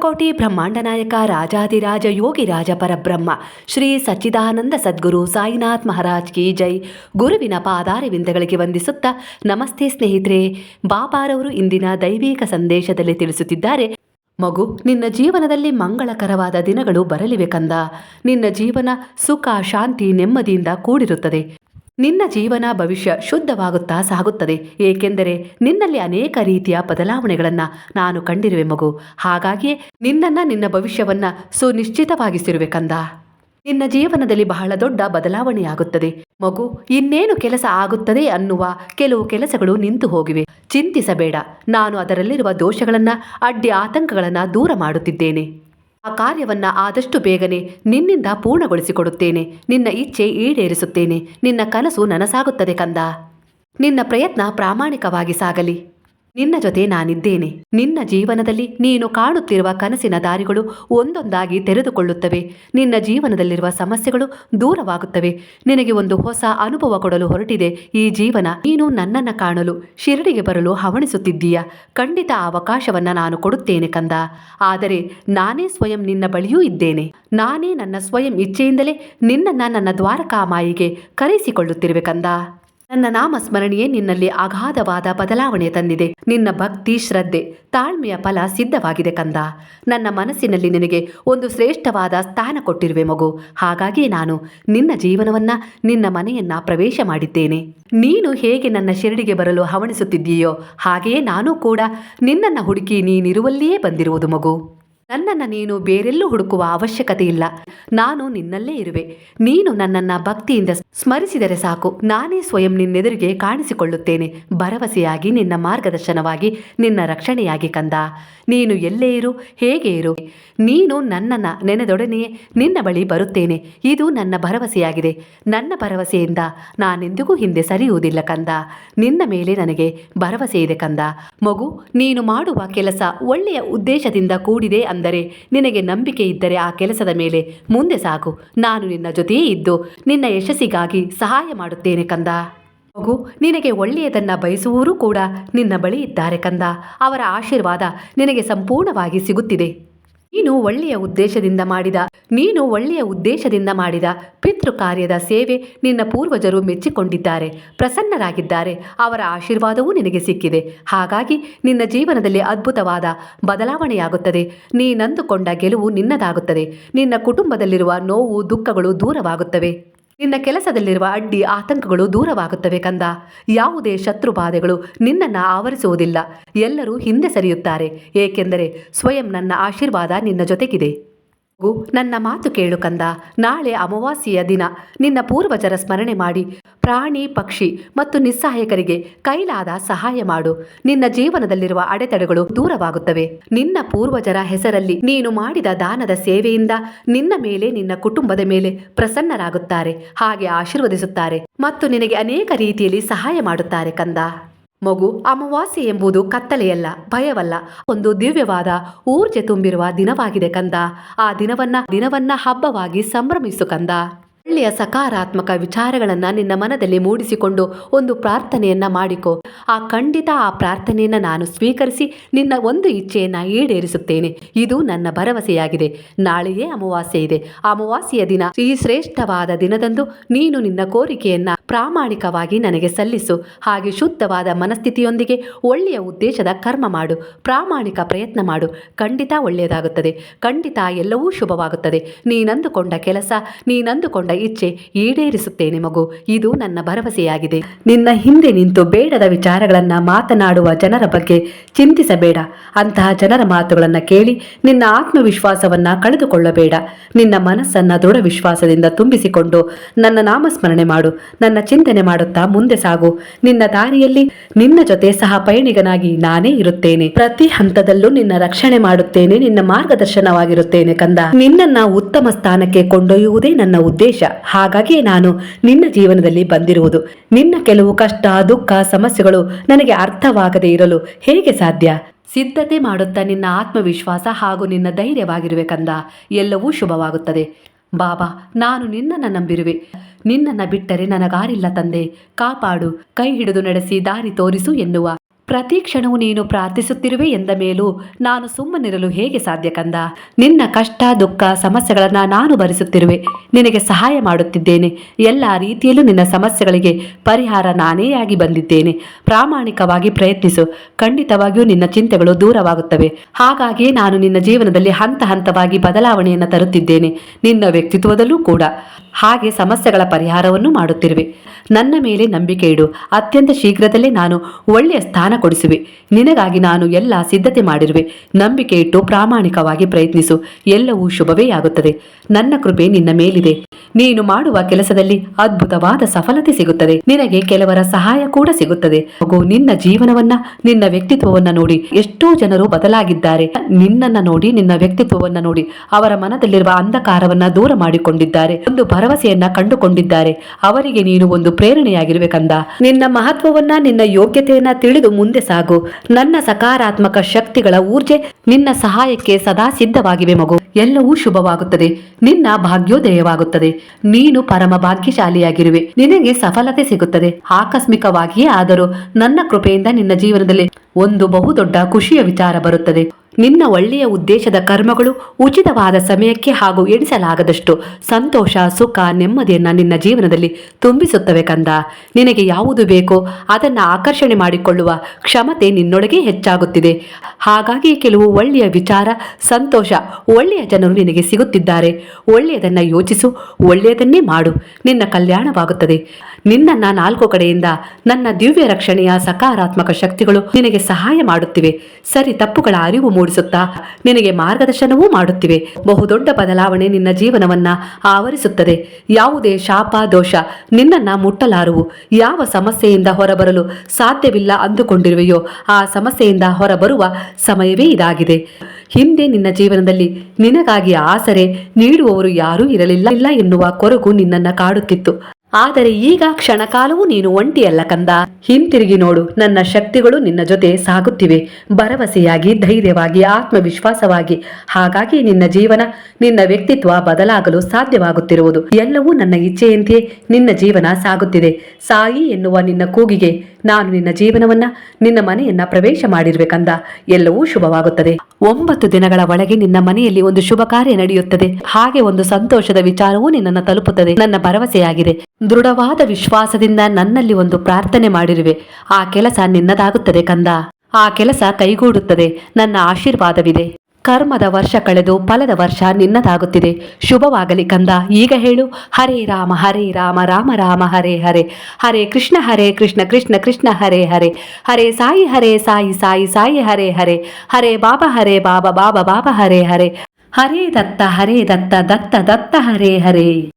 ಅಖಿಲಕೋಟಿ ಬ್ರಹ್ಮಾಂಡ ನಾಯಕ ರಾಜಾದಿರಾಜ ಯೋಗಿ ರಾಜ ಪರಬ್ರಹ್ಮ ಶ್ರೀ ಸಚ್ಚಿದಾನಂದ ಸದ್ಗುರು ಸಾಯಿನಾಥ್ ಮಹಾರಾಜ್ ಕಿ ಜೈ. ಗುರುವಿನ ಪಾದಾರವಿಂದಗಳಿಗೆ ವಂದಿಸುತ್ತಾ ನಮಸ್ತೆ ಸ್ನೇಹಿತರೆ. ಬಾಬಾರವರು ಇಂದಿನ ದೈವಿಕ ಸಂದೇಶದಲ್ಲಿ ತಿಳಿಸುತ್ತಿದ್ದಾರೆ, ಮಗು, ನಿನ್ನ ಜೀವನದಲ್ಲಿ ಮಂಗಳಕರವಾದ ದಿನಗಳು ಬರಲಿವೆ ಕಂದ. ನಿನ್ನ ಜೀವನ ಸುಖ, ಶಾಂತಿ, ನೆಮ್ಮದಿಯಿಂದ ಕೂಡಿರುತ್ತದೆ. ನಿನ್ನ ಜೀವನ ಭವಿಷ್ಯ ಶುದ್ಧವಾಗುತ್ತಾ ಸಾಗುತ್ತದೆ. ಏಕೆಂದರೆ ನಿನ್ನಲ್ಲಿ ಅನೇಕ ರೀತಿಯ ಬದಲಾವಣೆಗಳನ್ನು ನಾನು ಕಂಡಿರುವೆ ಮಗು. ಹಾಗಾಗಿಯೇ ನಿನ್ನನ್ನು ನಿನ್ನ ಭವಿಷ್ಯವನ್ನು ಸುನಿಶ್ಚಿತವಾಗಿಸಿರುವೆ ಕಂದ. ನಿನ್ನ ಜೀವನದಲ್ಲಿ ಬಹಳ ದೊಡ್ಡ ಬದಲಾವಣೆಯಾಗುತ್ತದೆ. ಮಗು, ಇನ್ನೇನು ಕೆಲಸ ಆಗುತ್ತದೆ ಅನ್ನುವ ಕೆಲವು ಕೆಲಸಗಳು ನಿಂತು ಹೋಗಿವೆ. ಚಿಂತಿಸಬೇಡ. ನಾನು ಅದರಲ್ಲಿರುವ ದೋಷಗಳನ್ನು, ಅಡ್ಡಿ ಆತಂಕಗಳನ್ನು ದೂರ ಮಾಡುತ್ತಿದ್ದೇನೆ. ಆ ಕಾರ್ಯವನ್ನ ಆದಷ್ಟು ಬೇಗನೆ ನಿನ್ನಿಂದ ಪೂರ್ಣಗೊಳಿಸಿಕೊಡುತ್ತೇನೆ. ನಿನ್ನ ಇಚ್ಛೆ ಈಡೇರಿಸುತ್ತೇನೆ. ನಿನ್ನ ಕನಸು ನನಸಾಗುತ್ತದೆ ಕಂದ. ನಿನ್ನ ಪ್ರಯತ್ನ ಪ್ರಾಮಾಣಿಕವಾಗಿ ಸಾಗಲಿ. ನಿನ್ನ ಜೊತೆ ನಾನಿದ್ದೇನೆ. ನಿನ್ನ ಜೀವನದಲ್ಲಿ ನೀನು ಕಾಣುತ್ತಿರುವ ಕನಸಿನ ದಾರಿಗಳು ಒಂದೊಂದಾಗಿ ತೆರೆದುಕೊಳ್ಳುತ್ತವೆ. ನಿನ್ನ ಜೀವನದಲ್ಲಿರುವ ಸಮಸ್ಯೆಗಳು ದೂರವಾಗುತ್ತವೆ. ನಿನಗೆ ಒಂದು ಹೊಸ ಅನುಭವ ಕೊಡಲು ಹೊರಟಿದೆ. ಈ ಜೀವನ ನೀನು ನನ್ನನ್ನು ಕಾಣಲು, ಶಿರಡಿಗೆ ಬರಲು ಹವಣಿಸುತ್ತಿದ್ದೀಯ. ಖಂಡಿತ ಅವಕಾಶವನ್ನು ನಾನು ಕೊಡುತ್ತೇನೆ ಕಂದ. ಆದರೆ ನಾನೇ ಸ್ವಯಂ ನಿನ್ನ ಬಳಿಯೂ ಇದ್ದೇನೆ. ನಾನೇ ನನ್ನ ಸ್ವಯಂ ಇಚ್ಛೆಯಿಂದಲೇ ನಿನ್ನನ್ನು ನನ್ನ ದ್ವಾರಕಾಮಾಯಿಗೆ ಕರೆಸಿಕೊಳ್ಳುತ್ತಿರುವೆ ಕಂದ. ನನ್ನ ನಾಮಸ್ಮರಣೆಯೇ ನಿನ್ನಲ್ಲಿ ಅಗಾಧವಾದ ಬದಲಾವಣೆ ತಂದಿದೆ. ನಿನ್ನ ಭಕ್ತಿ, ಶ್ರದ್ಧೆ, ತಾಳ್ಮೆಯ ಫಲ ಸಿದ್ಧವಾಗಿದೆ ಕಂದ. ನನ್ನ ಮನಸ್ಸಿನಲ್ಲಿ ನಿನಗೆ ಒಂದು ಶ್ರೇಷ್ಠವಾದ ಸ್ಥಾನ ಕೊಟ್ಟಿರುವೆ ಮಗು. ಹಾಗಾಗಿ ನಾನು ನಿನ್ನ ಜೀವನವನ್ನ, ನಿನ್ನ ಮನೆಯನ್ನ ಪ್ರವೇಶ ಮಾಡಿದ್ದೇನೆ. ನೀನು ಹೇಗೆ ನನ್ನ ಶಿರಡಿಗೆ ಬರಲು ಹವಣಿಸುತ್ತಿದ್ದೀಯೋ, ಹಾಗೆಯೇ ನಾನು ಕೂಡ ನಿನ್ನನ್ನು ಹುಡುಕಿ ನೀನಿರುವಲ್ಲಿಯೇ ಬಂದಿರುವುದು ಮಗು. ನನ್ನನ್ನು ನೀನು ಬೇರೆಲ್ಲೂ ಹುಡುಕುವ ಅವಶ್ಯಕತೆ ಇಲ್ಲ. ನಾನು ನಿನ್ನಲ್ಲೇ ಇರುವೆ. ನೀನು ನನ್ನನ್ನು ಭಕ್ತಿಯಿಂದ ಸ್ಮರಿಸಿದರೆ ಸಾಕು. ನಾನೇ ಸ್ವಯಂ ನಿನ್ನೆದುರಿಗೆ ಕಾಣಿಸಿಕೊಳ್ಳುತ್ತೇನೆ. ಭರವಸೆಯಾಗಿ ನಿನ್ನ ಮಾರ್ಗದರ್ಶನವಾಗಿ ನಿನ್ನ ರಕ್ಷಣೆಯಾಗಿ ಕಂದ. ನೀನು ಎಲ್ಲೇ ಇರು, ಹೇಗೆ ಇರು. ನೀನು ನನ್ನನ್ನು ನೆನೆದೊಡನೆಯೇ ನಿನ್ನ ಬಳಿ ಬರುತ್ತೇನೆ. ಇದು ನನ್ನ ಭರವಸೆಯಾಗಿದೆ. ನನ್ನ ಭರವಸೆಯಿಂದ ನಾನೆಂದಿಗೂ ಹಿಂದೆ ಸರಿಯುವುದಿಲ್ಲ ಕಂದ. ನಿನ್ನ ಮೇಲೆ ನನಗೆ ಭರವಸೆ ಇದೆ ಕಂದ. ಮಗು, ನೀನು ಮಾಡುವ ಕೆಲಸ ಒಳ್ಳೆಯ ಉದ್ದೇಶದಿಂದ ಕೂಡಿದೆ ಅಂದರೆ ನಿನಗೆ ನಂಬಿಕೆ ಇದ್ದರೆ ಆ ಕೆಲಸದ ಮೇಲೆ ಮುಂದೆ ಸಾಗು. ನಾನು ನಿನ್ನ ಜೊತೆಯೇ ಇದ್ದು ನಿನ್ನ ಯಶಸ್ಸಿಗಾಗಿ ಸಹಾಯ ಮಾಡುತ್ತೇನೆ ಕಂದ. ಮಗು ನಿನಗೆ ಒಳ್ಳೆಯದನ್ನ ಬಯಸುವವರು ಕೂಡ ನಿನ್ನ ಬಳಿ ಇದ್ದಾರೆ ಕಂದ. ಅವರ ಆಶೀರ್ವಾದ ನಿನಗೆ ಸಂಪೂರ್ಣವಾಗಿ ಸಿಗುತ್ತಿದೆ. ನೀನು ಒಳ್ಳೆಯ ಉದ್ದೇಶದಿಂದ ಮಾಡಿದ ನೀನು ಒಳ್ಳೆಯ ಉದ್ದೇಶದಿಂದ ಮಾಡಿದ ಪಿತೃ ಕಾರ್ಯದ ಸೇವೆ ನಿನ್ನ ಪೂರ್ವಜರು ಮೆಚ್ಚಿಕೊಂಡಿದ್ದಾರೆ. ಪ್ರಸನ್ನರಾಗಿದ್ದಾರೆ. ಅವರ ಆಶೀರ್ವಾದವೂ ನಿನಗೆ ಸಿಕ್ಕಿದೆ. ಹಾಗಾಗಿ ನಿನ್ನ ಜೀವನದಲ್ಲಿ ಅದ್ಭುತವಾದ ಬದಲಾವಣೆಯಾಗುತ್ತದೆ. ನೀನಂದುಕೊಂಡ ಗೆಲುವು ನಿನ್ನದಾಗುತ್ತದೆ. ನಿನ್ನ ಕುಟುಂಬದಲ್ಲಿರುವ ನೋವು, ದುಃಖಗಳು ದೂರವಾಗುತ್ತವೆ. ನಿನ್ನ ಕೆಲಸದಲ್ಲಿರುವ ಅಡ್ಡಿ, ಆತಂಕಗಳು ದೂರವಾಗುತ್ತವೆ ಕಂದ. ಯಾವುದೇ ಶತ್ರು ಬಾಧೆಗಳು ನಿನ್ನನ್ನು ಆವರಿಸುವುದಿಲ್ಲ. ಎಲ್ಲರೂ ಹಿಂದೆ ಸರಿಯುತ್ತಾರೆ. ಏಕೆಂದರೆ ಸ್ವಯಂ ನನ್ನ ಆಶೀರ್ವಾದ ನಿನ್ನ ಜೊತೆಗಿದೆ. ನನ್ನ ಮಾತು ಕೇಳು ಕಂದ. ನಾಳೆ ಅಮಾವಾಸ್ಯೆಯ ದಿನ. ನಿನ್ನ ಪೂರ್ವಜರ ಸ್ಮರಣೆ ಮಾಡಿ. ಪ್ರಾಣಿ, ಪಕ್ಷಿ ಮತ್ತು ನಿಸ್ಸಹಾಯಕರಿಗೆ ಕೈಲಾದ ಸಹಾಯ ಮಾಡು. ನಿನ್ನ ಜೀವನದಲ್ಲಿರುವ ಅಡೆತಡೆಗಳು ದೂರವಾಗುತ್ತವೆ. ನಿನ್ನ ಪೂರ್ವಜರ ಹೆಸರಲ್ಲಿ ನೀನು ಮಾಡಿದ ದಾನದ ಸೇವೆಯಿಂದ ನಿನ್ನ ಮೇಲೆ ನಿನ್ನ ಕುಟುಂಬದ ಮೇಲೆ ಪ್ರಸನ್ನರಾಗುತ್ತಾರೆ. ಹಾಗೆ ಆಶೀರ್ವದಿಸುತ್ತಾರೆ. ಮತ್ತು ನಿನಗೆ ಅನೇಕ ರೀತಿಯಲ್ಲಿ ಸಹಾಯ ಮಾಡುತ್ತಾರೆ ಕಂದ. ಮಗು ಅಮಾವಾಸ್ಯೆ ಎಂಬುದು ಕತ್ತಲೆಯಲ್ಲ, ಭಯವಲ್ಲ. ಒಂದು ದಿವ್ಯವಾದ ಊರ್ಜೆ ತುಂಬಿರುವ ದಿನವಾಗಿದೆ ಕಂದ. ಆ ದಿನವನ್ನ ದಿನವನ್ನ ಹಬ್ಬವಾಗಿ ಸಂಭ್ರಮಿಸು ಕಂದ. ಒಳ್ಳೆಯ ಸಕಾರಾತ್ಮಕ ವಿಚಾರಗಳನ್ನು ನಿನ್ನ ಮನದಲ್ಲಿ ಮೂಡಿಸಿಕೊಂಡು ಒಂದು ಪ್ರಾರ್ಥನೆಯನ್ನ ಮಾಡಿಕೊ. ಆ ಖಂಡಿತ ಆ ಪ್ರಾರ್ಥನೆಯನ್ನ ನಾನು ಸ್ವೀಕರಿಸಿ ನಿನ್ನ ಒಂದು ಇಚ್ಛೆಯನ್ನ ಈಡೇರಿಸುತ್ತೇನೆ. ಇದು ನನ್ನ ಭರವಸೆಯಾಗಿದೆ. ನಾಳೆಯೇ ಅಮಾವಾಸ್ಯೆ ಇದೆ. ಅಮಾವಾಸ್ಯೆಯ ದಿನ ಈ ಶ್ರೇಷ್ಠವಾದ ದಿನದಂದು ನೀನು ನಿನ್ನ ಕೋರಿಕೆಯನ್ನ ಪ್ರಾಮಾಣಿಕವಾಗಿ ನನಗೆ ಸಲ್ಲಿಸು. ಹಾಗೆ ಶುದ್ಧವಾದ ಮನಸ್ಥಿತಿಯೊಂದಿಗೆ ಒಳ್ಳೆಯ ಉದ್ದೇಶದ ಕರ್ಮ ಮಾಡು. ಪ್ರಾಮಾಣಿಕ ಪ್ರಯತ್ನ ಮಾಡು. ಖಂಡಿತ ಒಳ್ಳೆಯದಾಗುತ್ತದೆ. ಖಂಡಿತ ಎಲ್ಲವೂ ಶುಭವಾಗುತ್ತದೆ. ನೀನಂದುಕೊಂಡ ಕೆಲಸ, ನೀನಂದುಕೊಂಡ ಇಚ್ಛೆ ಈಡೇರಿಸುತ್ತೇನೆ ಮಗು. ಇದು ನನ್ನ ಭರವಸೆಯಾಗಿದೆ. ನಿನ್ನ ಹಿಂದೆ ನಿಂತು ಬೇಡದ ವಿಚಾರಗಳನ್ನ ಮಾತನಾಡುವ ಜನರ ಬಗ್ಗೆ ಚಿಂತಿಸಬೇಡ. ಅಂತಹ ಜನರ ಮಾತುಗಳನ್ನು ಕೇಳಿ ನಿನ್ನ ಆತ್ಮವಿಶ್ವಾಸವನ್ನ ಕಳೆದುಕೊಳ್ಳಬೇಡ. ನಿನ್ನ ಮನಸ್ಸನ್ನ ದೃಢ ವಿಶ್ವಾಸದಿಂದ ತುಂಬಿಸಿಕೊಂಡು ನನ್ನ ನಾಮಸ್ಮರಣೆ ಮಾಡು. ನನ್ನ ಚಿಂತನೆ ಮಾಡುತ್ತಾ ಮುಂದೆ ಸಾಗು. ನಿನ್ನ ದಾರಿಯಲ್ಲಿ ನಿನ್ನ ಜೊತೆ ಸಹ ಪಯಣಿಗನಾಗಿ ನಾನೇ ಇರುತ್ತೇನೆ. ಪ್ರತಿ ಹಂತದಲ್ಲೂ ನಿನ್ನ ರಕ್ಷಣೆ ಮಾಡುತ್ತೇನೆ. ನಿನ್ನ ಮಾರ್ಗದರ್ಶನವಾಗಿರುತ್ತೇನೆ ಕಂದ. ನಿನ್ನನ್ನ ಉತ್ತಮ ಸ್ಥಾನಕ್ಕೆ ಕೊಂಡೊಯ್ಯುವುದೇ ನನ್ನ ಉದ್ದೇಶ. ಹಾಗಾಗಿ ನಾನು ನಿನ್ನ ಜೀವನದಲ್ಲಿ ಬಂದಿರುವುದು. ನಿನ್ನ ಕೆಲವು ಕಷ್ಟ, ದುಃಖ, ಸಮಸ್ಯೆಗಳು ನನಗೆ ಅರ್ಥವಾಗದೇ ಇರಲು ಹೇಗೆ ಸಾಧ್ಯ? ಸಿದ್ಧತೆ ಮಾಡುತ್ತಾ ನಿನ್ನ ಆತ್ಮವಿಶ್ವಾಸ ಹಾಗೂ ನಿನ್ನ ಧೈರ್ಯವಾಗಿರುವೆ ಕಂದ ಎಲ್ಲವೂ ಶುಭವಾಗುತ್ತದೆ. ಬಾಬಾ, ನಾನು ನಿನ್ನನ್ನು ನಂಬಿರುವೆ. ನಿನ್ನನ್ನು ಬಿಟ್ಟರೆ ನನಗಾರಿಲ್ಲ ತಂದೆ. ಕಾಪಾಡು. ಕೈ ಹಿಡಿದು ನಡೆಸಿ, ದಾರಿ ತೋರಿಸು ಎನ್ನುವ ಪ್ರತಿ ಕ್ಷಣವೂ ನೀನು ಪ್ರಾರ್ಥಿಸುತ್ತಿರುವೆ ಎಂದ ಮೇಲೂ ನಾನು ಸುಮ್ಮನಿರಲು ಹೇಗೆ ಸಾಧ್ಯ ಕಂದ? ನಿನ್ನ ಕಷ್ಟ, ದುಃಖ, ಸಮಸ್ಯೆಗಳನ್ನು ನಾನು ಭರಿಸುತ್ತಿರುವೆ. ನಿನಗೆ ಸಹಾಯ ಮಾಡುತ್ತಿದ್ದೇನೆ. ಎಲ್ಲ ರೀತಿಯಲ್ಲೂ ನಿನ್ನ ಸಮಸ್ಯೆಗಳಿಗೆ ಪರಿಹಾರ ನಾನೇ ಆಗಿ ಬಂದಿದ್ದೇನೆ. ಪ್ರಾಮಾಣಿಕವಾಗಿ ಪ್ರಯತ್ನಿಸು. ಖಂಡಿತವಾಗಿಯೂ ನಿನ್ನ ಚಿಂತೆಗಳು ದೂರವಾಗುತ್ತವೆ. ಹಾಗಾಗಿ ನಾನು ನಿನ್ನ ಜೀವನದಲ್ಲಿ ಹಂತ ಹಂತವಾಗಿ ಬದಲಾವಣೆಯನ್ನು ತರುತ್ತಿದ್ದೇನೆ. ನಿನ್ನ ವ್ಯಕ್ತಿತ್ವದಲ್ಲೂ ಕೂಡ. ಹಾಗೆ ಸಮಸ್ಯೆಗಳ ಪರಿಹಾರವನ್ನು ಮಾಡುತ್ತಿರುವೆ. ನನ್ನ ಮೇಲೆ ನಂಬಿಕೆ ಇಡು. ಅತ್ಯಂತ ಶೀಘ್ರದಲ್ಲೇ ನಾನು ಒಳ್ಳೆಯ ಸ್ಥಾನ ಕೊಡಿಸುವೆ. ನಿನಗಾಗಿ ನಾನು ಎಲ್ಲ ಸಿದ್ಧತೆ ಮಾಡಿರುವೆ. ನಂಬಿಕೆ ಇಟ್ಟು ಪ್ರಾಮಾಣಿಕವಾಗಿ ಪ್ರಯತ್ನಿಸು. ಎಲ್ಲವೂ ಶುಭವೇ ಆಗುತ್ತದೆ. ನನ್ನ ಕೃಪೆ ನಿನ್ನ ಮೇಲಿದೆ. ನೀನು ಮಾಡುವ ಕೆಲಸದಲ್ಲಿ ಅದ್ಭುತವಾದ ಸಫಲತೆ ಸಿಗುತ್ತದೆ. ನಿನಗೆ ಕೆಲವರ ಸಹಾಯ ಕೂಡ ಸಿಗುತ್ತದೆ. ಹಾಗೂ ನಿನ್ನ ಜೀವನವನ್ನ, ನಿನ್ನ ವ್ಯಕ್ತಿತ್ವವನ್ನ ನೋಡಿ. ಎಷ್ಟೋ ಜನರು ಬದಲಾಗಿದ್ದಾರೆ. ನಿನ್ನನ್ನ ನೋಡಿ, ನಿನ್ನ ವ್ಯಕ್ತಿತ್ವವನ್ನ ನೋಡಿ. ಅವರ ಮನದಲ್ಲಿರುವ ಅಂಧಕಾರವನ್ನ ದೂರ ಮಾಡಿಕೊಂಡಿದ್ದಾರೆ. ಒಂದು ಭರವಸೆಯನ್ನ ಕಂಡುಕೊಂಡಿದ್ದಾರೆ. ಅವರಿಗೆ ನೀನು ಒಂದು ಪ್ರೇರಣೆಯಾಗಿರುವೆ ಕಂದ. ನಿನ್ನ ಮಹತ್ವವನ್ನ, ನಿನ್ನ ಯೋಗ್ಯತೆಯನ್ನ ತಿಳಿದು ಮುಂದೆ ಸಾಗು. ನನ್ನ ಸಕಾರಾತ್ಮಕ ಶಕ್ತಿಗಳ ಊರ್ಜೆ ನಿನ್ನ ಸಹಾಯಕ್ಕೆ ಸದಾ ಸಿದ್ಧವಾಗಿವೆ ಮಗು. ಎಲ್ಲವೂ ಶುಭವಾಗುತ್ತದೆ. ನಿನ್ನ ಭಾಗ್ಯೋದಯವಾಗುತ್ತದೆ. ನೀನು ಪರಮ ಭಾಗ್ಯಶಾಲಿಯಾಗಿರುವೆ. ನಿನಗೆ ಸಫಲತೆ ಸಿಗುತ್ತದೆ. ಆಕಸ್ಮಿಕವಾಗಿಯೇ ಆದರೂ ನನ್ನ ಕೃಪೆಯಿಂದ ನಿನ್ನ ಜೀವನದಲ್ಲಿ ಒಂದು ಬಹುದೊಡ್ಡ ಖುಷಿಯ ವಿಚಾರ ಬರುತ್ತದೆ. ನಿನ್ನ ಒಳ್ಳೆಯ ಉದ್ದೇಶದ ಕರ್ಮಗಳು ಉಚಿತವಾದ ಸಮಯಕ್ಕೆ ಹಾಗೂ ಎಣಿಸಲಾಗದಷ್ಟು ಸಂತೋಷ, ಸುಖ, ನೆಮ್ಮದಿಯನ್ನ ನಿನ್ನ ಜೀವನದಲ್ಲಿ ತುಂಬಿಸುತ್ತವೆ ಕಂದ. ನಿನಗೆ ಯಾವುದು ಬೇಕೋ ಅದನ್ನ ಆಕರ್ಷಣೆ ಮಾಡಿಕೊಳ್ಳುವ ಕ್ಷಮತೆ ನಿನ್ನೊಳಗೆ ಹೆಚ್ಚಾಗುತ್ತಿದೆ. ಹಾಗಾಗಿ ಕೆಲವು ಒಳ್ಳೆಯ ವಿಚಾರ, ಸಂತೋಷ ಒಳ್ಳೆಯ ಜನರು ನಿನಗೆ ಸಿಗುತ್ತಿದ್ದಾರೆ. ಒಳ್ಳೆಯದನ್ನ ಯೋಚಿಸು, ಒಳ್ಳೆಯದನ್ನೇ ಮಾಡು. ನಿನ್ನ ಕಲ್ಯಾಣವಾಗುತ್ತದೆ. ನಿನ್ನನ್ನು ನಾಲ್ಕು ಕಡೆಯಿಂದ ನನ್ನ ದಿವ್ಯ ರಕ್ಷಣೆಯ ಸಕಾರಾತ್ಮಕ ಶಕ್ತಿಗಳು ನಿನಗೆ ಸಹಾಯ ಮಾಡುತ್ತಿವೆ. ಸರಿ, ತಪ್ಪುಗಳ ಅರಿವು ಮೂಡಿಸುತ್ತಾ ನಿನಗೆ ಮಾರ್ಗದರ್ಶನವೂ ಮಾಡುತ್ತಿವೆ. ಬಹುದೊಡ್ಡ ಬದಲಾವಣೆ ನಿನ್ನ ಜೀವನವನ್ನ ಆವರಿಸುತ್ತದೆ. ಯಾವುದೇ ಶಾಪ, ದೋಷ ನಿನ್ನನ್ನ ಮುಟ್ಟಲಾರುವು. ಯಾವ ಸಮಸ್ಯೆಯಿಂದ ಹೊರಬರಲು ಸಾಧ್ಯವಿಲ್ಲ ಅಂದುಕೊಂಡಿರುವೆಯೋ, ಆ ಸಮಸ್ಯೆಯಿಂದ ಹೊರಬರುವ ಸಮಯವೇ ಇದಾಗಿದೆ. ಹಿಂದೆ ನಿನ್ನ ಜೀವನದಲ್ಲಿ ನಿನಗಾಗಿ ಆಸರೆ ನೀಡುವವರು ಯಾರೂ ಇರಲಿಲ್ಲ. ಇಲ್ಲ ಎನ್ನುವ ಕೊರಗು ನಿನ್ನನ್ನ ಕಾಡುತ್ತಿತ್ತು. ಆದರೆ ಈಗ ಕ್ಷಣಕಾಲವೂ ನೀನು ಒಂಟಿಯಲ್ಲ ಕಂದ. ಹಿಂತಿರುಗಿ ನೋಡು, ನನ್ನ ಶಕ್ತಿಗಳು ನಿನ್ನ ಜೊತೆ ಸಾಗುತ್ತಿವೆ. ಭರವಸೆಯಾಗಿ, ಧೈರ್ಯವಾಗಿ, ಆತ್ಮವಿಶ್ವಾಸವಾಗಿ. ಹಾಗಾಗಿ ನಿನ್ನ ಜೀವನ, ನಿನ್ನ ವ್ಯಕ್ತಿತ್ವ ಬದಲಾಗಲು ಸಾಧ್ಯವಾಗುತ್ತಿರುವುದು. ಎಲ್ಲವೂ ನನ್ನ ಇಚ್ಛೆಯಂತೆಯೇ ನಿನ್ನ ಜೀವನ ಸಾಗುತ್ತಿದೆ. ಸಾಯಿ ಎನ್ನುವ ನಿನ್ನ ಕೂಗಿಗೆ ನಾನು ನಿನ್ನ ಜೀವನವನ್ನ, ನಿನ್ನ ಮನೆಯನ್ನ ಪ್ರವೇಶ ಮಾಡಿರ್ಬೇಕಂದ ಎಲ್ಲವೂ ಶುಭವಾಗುತ್ತದೆ. ಒಂಬತ್ತು ದಿನಗಳ ಒಳಗೆ ನಿನ್ನ ಮನೆಯಲ್ಲಿ ಒಂದು ಶುಭ ಕಾರ್ಯ ನಡೆಯುತ್ತದೆ. ಹಾಗೆ ಒಂದು ಸಂತೋಷದ ವಿಚಾರವೂ ನಿನ್ನನ್ನು ತಲುಪುತ್ತದೆ. ನನ್ನ ಭರವಸೆಯಾಗಿದೆ. ದೃಢವಾದ ವಿಶ್ವಾಸದಿಂದ ನನ್ನಲ್ಲಿ ಒಂದು ಪ್ರಾರ್ಥನೆ ಮಾಡಿರುವೆ. ಆ ಕೆಲಸ ನಿನ್ನದಾಗುತ್ತದೆ ಕಂದ. ಆ ಕೆಲಸ ಕೈಗೂಡುತ್ತದೆ. ನನ್ನ ಆಶೀರ್ವಾದವಿದೆ. ಕರ್ಮದ ವರ್ಷ ಕಳೆದು ಫಲದ ವರ್ಷ ನಿನ್ನದಾಗುತ್ತಿದೆ. ಶುಭವಾಗಲಿ ಕಂದ. ಈಗ ಹೇಳು. ಹರೇ ರಾಮ ಹರೇ ರಾಮ ರಾಮ ರಾಮ, ಹರೇ ಹರೇ. ಹರೇ ಕೃಷ್ಣ ಹರೇ ಕೃಷ್ಣ ಕೃಷ್ಣ ಕೃಷ್ಣ, ಹರೇ ಹರೇ. ಹರೇ ಸಾಯಿ ಹರೇ ಸಾಯಿ ಸಾಯಿ ಸಾಯಿ, ಹರೇ ಹರೇ. ಹರೇ ಬಾಬಾ ಹರೇ ಬಾಬಾ ಬಾಬಾ ಬಾಬಾ, ಹರೇ ಹರೇ. ಹರೇ ದತ್ತ ಹರೇ ದತ್ತ ದತ್ತ ದತ್ತ, ಹರೇ ಹರೇ.